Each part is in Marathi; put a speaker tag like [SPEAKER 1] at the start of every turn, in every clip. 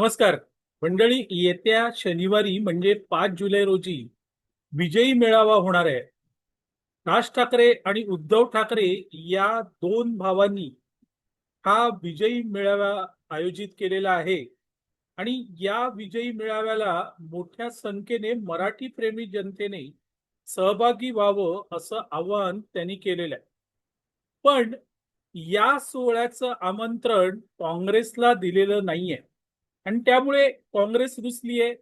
[SPEAKER 1] नमस्कार. मंडळी येत्या शनिवारी म्हणजे पाच जुलै रोजी विजयी मेळावा होणार आहे. राज ठाकरे आणि उद्धव ठाकरे या दोन भावांनी हा विजयी मेळावा आयोजित केलेला आहे. आणि या विजयी मेळाव्याला मोठ्या संख्येने मराठी प्रेमी जनतेने सहभागी व्हावं असं आवाहन त्यांनी केलेलं आहे. पण या सोहळ्याचं आमंत्रण काँग्रेसला दिलेलं नाहीये. आणि त्यामुळे काँग्रेस रुसली आहे.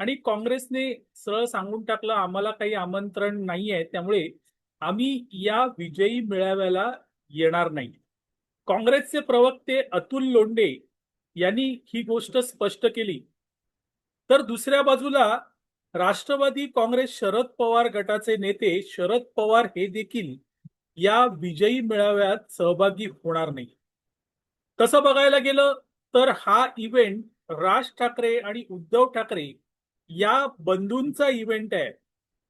[SPEAKER 1] आणि काँग्रेसने सरळ सांगून टाकलं आम्हाला काही आमंत्रण नाहीये त्यामुळे आम्ही या विजयी मेळाव्याला येणार नाही. काँग्रेसचे प्रवक्ते अतुल लोंडे यांनी ही गोष्ट स्पष्ट केली. तर दुसऱ्या बाजूला राष्ट्रवादी काँग्रेस शरद पवार गटाचे नेते शरद पवार हे देखील या विजयी मेळाव्यात सहभागी होणार नाही. तसं बघायला गेलं तर हा इव्हेंट राज ठाकरे आणि उद्धव ठाकरे या बंधूंचा इव्हेंट आहे.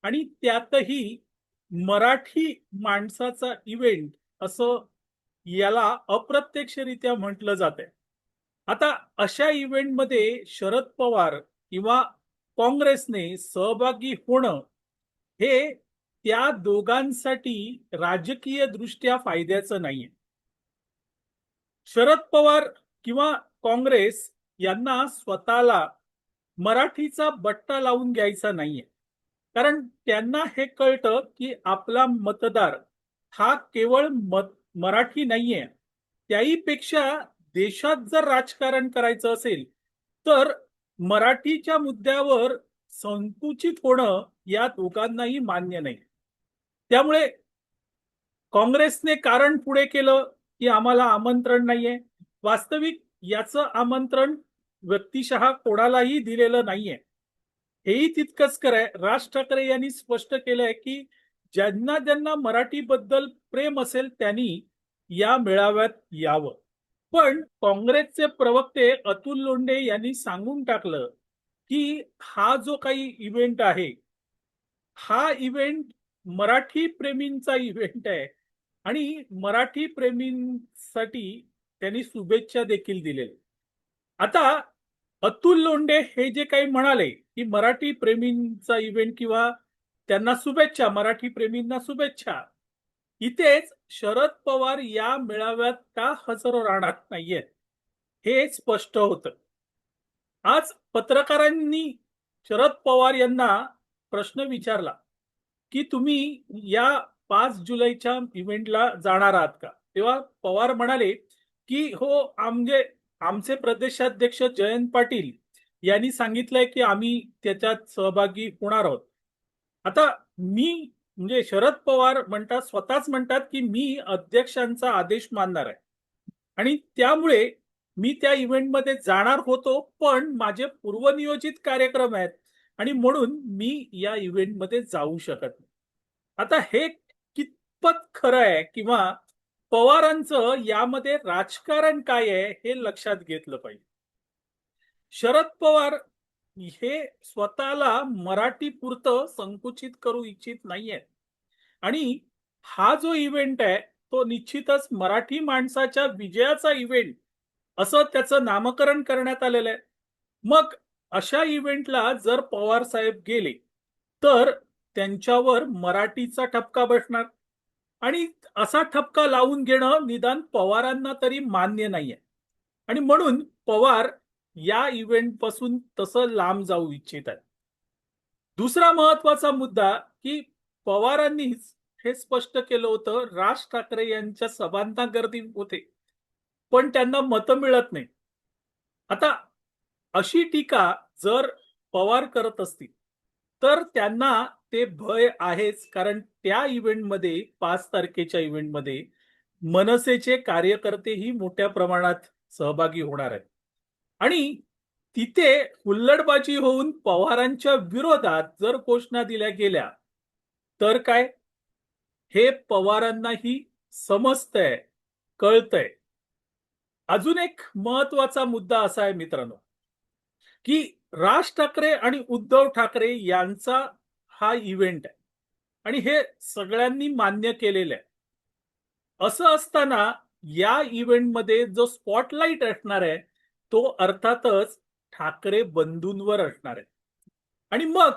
[SPEAKER 1] आणि त्यातही मराठी माणसाचा इव्हेंट असं याला अप्रत्यक्षरित्या म्हटलं जात आहे आता अशा इव्हेंटमध्ये शरद पवार किंवा काँग्रेसने सहभागी होणं हे त्या दोघांसाठी राजकीय दृष्ट्या फायद्याचं नाहीये. शरद पवार किंवा काँग्रेस यांना स्वतःला मराठीचा बट्टा लावून घ्यायचा नाहीये. कारण त्यांना हे कळतं की आपला मतदार हा केवळ मत मराठी नाहीये. त्याहीपेक्षा देशात जर राजकारण करायचं असेल तर मराठीच्या मुद्द्यावर संकुचित होणं या दोघांनाही मान्य नाही. त्यामुळे काँग्रेसने कारण पुढे केलं की आम्हाला आमंत्रण नाहीये. वास्तविक याचं आमंत्रण व्यक्तिशः कोणालाही दिलेलं नाहीये. हेही तितकंच खरंय. राज ठाकरे यांनी स्पष्ट केलंय की ज्यांना ज्यांना मराठीबद्दल प्रेम असेल त्यांनी या मेळाव्यात यावं. पण काँग्रेसचे प्रवक्ते अतुल लोंढे यांनी सांगून टाकलं की हा जो काही इव्हेंट आहे हा इव्हेंट मराठी प्रेमींचा इव्हेंट आहे आणि मराठी प्रेमींसाठी त्यांनी शुभेच्छा देखील दिलेल्या आता अतुल लोंढे हे जे काही म्हणाले की मराठी प्रेमींचा इव्हेंट किंवा त्यांना शुभेच्छा मराठी प्रेमींना शुभेच्छा इथेच शरद पवार या मेळाव्यात का हजर राहणार नाहीयेत हे स्पष्ट होत. आज पत्रकारांनी शरद पवार यांना प्रश्न विचारला की तुम्ही या पाच जुलैच्या इव्हेंटला जाणार आहात का? तेव्हा पवार म्हणाले की हो आमचे आमचे प्रदेशाध्यक्ष जयंत पाटील यांनी सांगितलंय की आम्ही त्याच्यात सहभागी होणार आहोत. आता मी म्हणजे शरद पवार म्हणतात स्वतःच म्हणतात की मी अध्यक्षांचा आदेश मानणार आहे. आणि त्यामुळे मी त्या इव्हेंटमध्ये जाणार होतो पण माझे पूर्वनियोजित कार्यक्रम आहेत आणि म्हणून मी या इव्हेंटमध्ये जाऊ शकत नाही. आता हे कितपत खरं आहे किंवा पवारांचं यामध्ये राजकारण काय आहे हे लक्षात घेतलं पाहिजे. शरद पवार हे स्वतःला मराठी पुरतं संकुचित करू इच्छित नाहीये. आणि हा जो इव्हेंट आहे तो निश्चितच मराठी माणसाच्या विजयाचा इव्हेंट असं त्याचं नामकरण करण्यात आलेलं आहे. मग अशा इव्हेंटला जर पवार साहेब गेले तर त्यांच्यावर मराठीचा ठपका बसणार. आणि असा ठपका लावून घेणं निदान पवारांना तरी मान्य नाहीये. आणि म्हणून पवार या इव्हेंटपासून तसं लांब जाऊ इच्छित आहे दुसरा महत्त्वाचा मुद्दा की पवारांनीच हे स्पष्ट केलं होतं राज ठाकरे यांच्या सभांना गर्दी होते. पण त्यांना मतं मिळत नाही आता अशी टीका जर पवार करत असतील तर त्यांना ते भय आहेच कारण त्या इव्हेंटमध्ये पाच तारखेच्या इव्हेंटमध्ये मनसेचे कार्यकर्तेही मोठ्या प्रमाणात सहभागी होणार आहेत. आणि तिथे हुल्लडबाजी होऊन पवारांच्या विरोधात जर घोषणा दिल्या गेल्या तर काय? हे पवारांनाही समजतंय कळतंय. अजून एक महत्त्वाचा मुद्दा असा आहे मित्रांनो. की राज ठाकरे आणि उद्धव ठाकरे यांचा हा इव्हेंट आहे. आणि हे सगळ्यांनी मान्य केलेलं आहे. असं असताना या इव्हेंटमध्ये जो स्पॉटलाईट असणार आहे तो अर्थातच ठाकरे बंधूंवर असणार आहे. आणि मग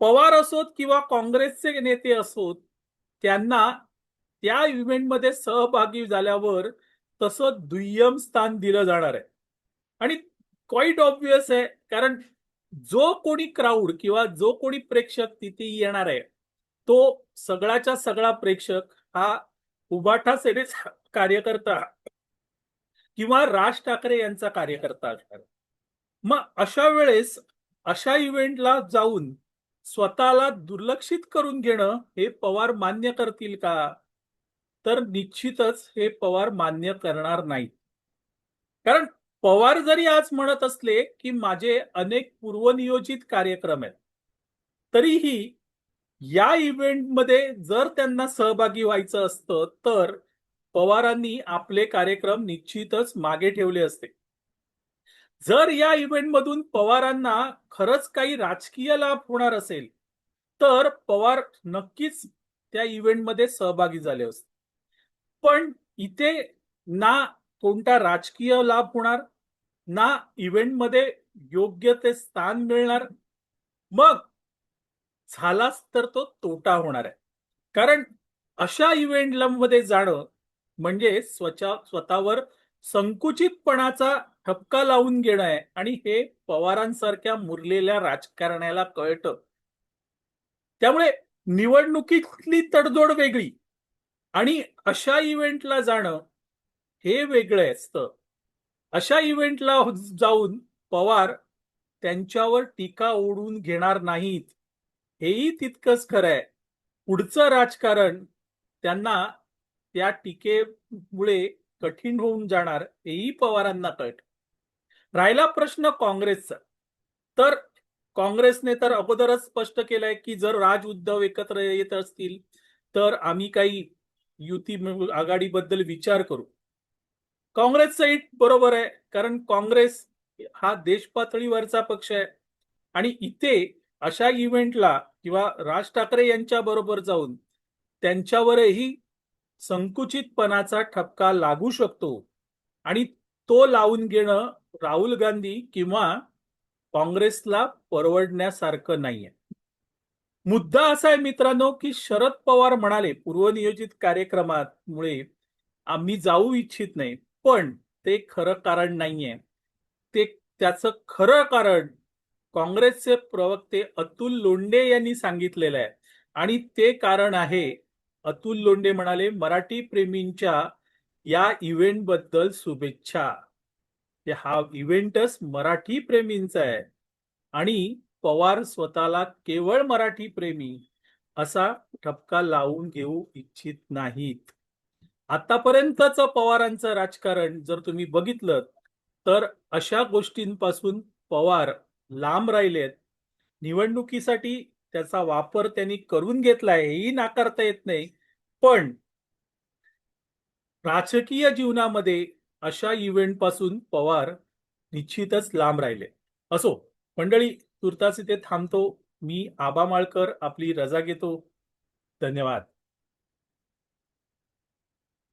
[SPEAKER 1] पवार असोत किंवा काँग्रेसचे नेते असोत त्यांना त्या इव्हेंटमध्ये सहभागी झाल्यावर तसं दुय्यम स्थान दिलं जाणार आहे. आणि क्वाईट ऑब्विस आहे. कारण जो कोणी क्राऊड किंवा जो कोणी प्रेक्षक तिथे येणार आहे तो सगळ्याच्या सगळा प्रेक्षक हा उबाठा सेनेचा कार्यकर्ता किंवा राज ठाकरे यांचा कार्यकर्ता असणार. मग अशा वेळेस अशा इव्हेंटला जाऊन स्वतःला दुर्लक्षित करून घेणं हे पवार मान्य करतील का? तर निश्चितच हे पवार मान्य करणार नाहीत. कारण पवार जरी आज म्हणत असले की माझे अनेक पूर्वनियोजित कार्यक्रम आहेत तरीही या इव्हेंटमध्ये जर त्यांना सहभागी व्हायचं असतं तर पवारांनी आपले कार्यक्रम निश्चितच मागे ठेवले असते. जर या इव्हेंटमधून पवारांना खरंच काही राजकीय लाभ होणार असेल तर पवार नक्कीच त्या इव्हेंटमध्ये सहभागी झाले असते. पण इथे ना कोणता राजकीय लाभ होणार? ना इव्हेंटमध्ये योग्य ते स्थान मिळणार. मग झालाच तर तो तोटा होणार आहे. कारण अशा इव्हेंटला मध्ये जाणं म्हणजे स्वतः स्वतःवर संकुचितपणाचा ठपका लावून घेणं आहे. आणि हे पवारांसारख्या मुरलेल्या राजकारण्याला कळतं. त्यामुळे निवडणुकीतली तडजोड वेगळी. आणि अशा इव्हेंटला जाणं हे वेगळं असतं. अशा इव्हेंटला जाऊन पवार त्यांच्यावर टीका ओढून घेणार नाहीत. हेही तितकंच खरं आहे पुढचं राजकारण त्यांना त्या टीकेमुळे कठीण होऊन जाणार हेही पवारांना कळत. राहिला प्रश्न काँग्रेसचा. तर काँग्रेसने तर अगोदरच स्पष्ट केलंय की जर राज उद्धव एकत्र येत असतील तर आम्ही काही युती आघाडीबद्दल विचार करू. काँग्रेसचंही बरोबर आहे कारण काँग्रेस हा देश पातळीवरचा पक्ष आहे. आणि इथे अशा इव्हेंटला किंवा राज ठाकरे यांच्या बरोबर जाऊन त्यांच्यावरही संकुचितपणाचा ठपका लागू शकतो. आणि तो लावून घेणं राहुल गांधी किंवा काँग्रेसला परवडण्यासारखं नाहीये. मुद्दा असा आहे मित्रांनो की शरद पवार म्हणाले पूर्वनियोजित कार्यक्रमामुळे आम्ही जाऊ इच्छित नाही. पण ते खरं कारण नाहीये. ते त्याचं खरं कारण काँग्रेसचे प्रवक्ते अतुल लोंडे यांनी सांगितलेलं आहे. आणि ते कारण आहे अतुल लोंडे म्हणाले मराठी प्रेमींच्या या इव्हेंटबद्दल शुभेच्छा हा इव्हेंटच मराठी प्रेमींचा आहे. आणि पवार स्वतःला केवळ मराठी प्रेमी असा ठपका लावून घेऊ इच्छित नाहीत. आतापर्यंतच पवारांचं राजकारण जर तुम्ही बघितलं तर अशा गोष्टींपासून पवार लांब राहिलेत निवडणुकीसाठी त्याचा वापर त्यांनी करून घेतलाय हेही नाकारता येत नाही. पण राजकीय जीवनामध्ये अशा इव्हेंटपासून पवार निश्चितच लांब राहिले. असो मंडळी तुर्तास इथे थांबतो. मी आबा माळकर आपली रजा घेतो. धन्यवाद.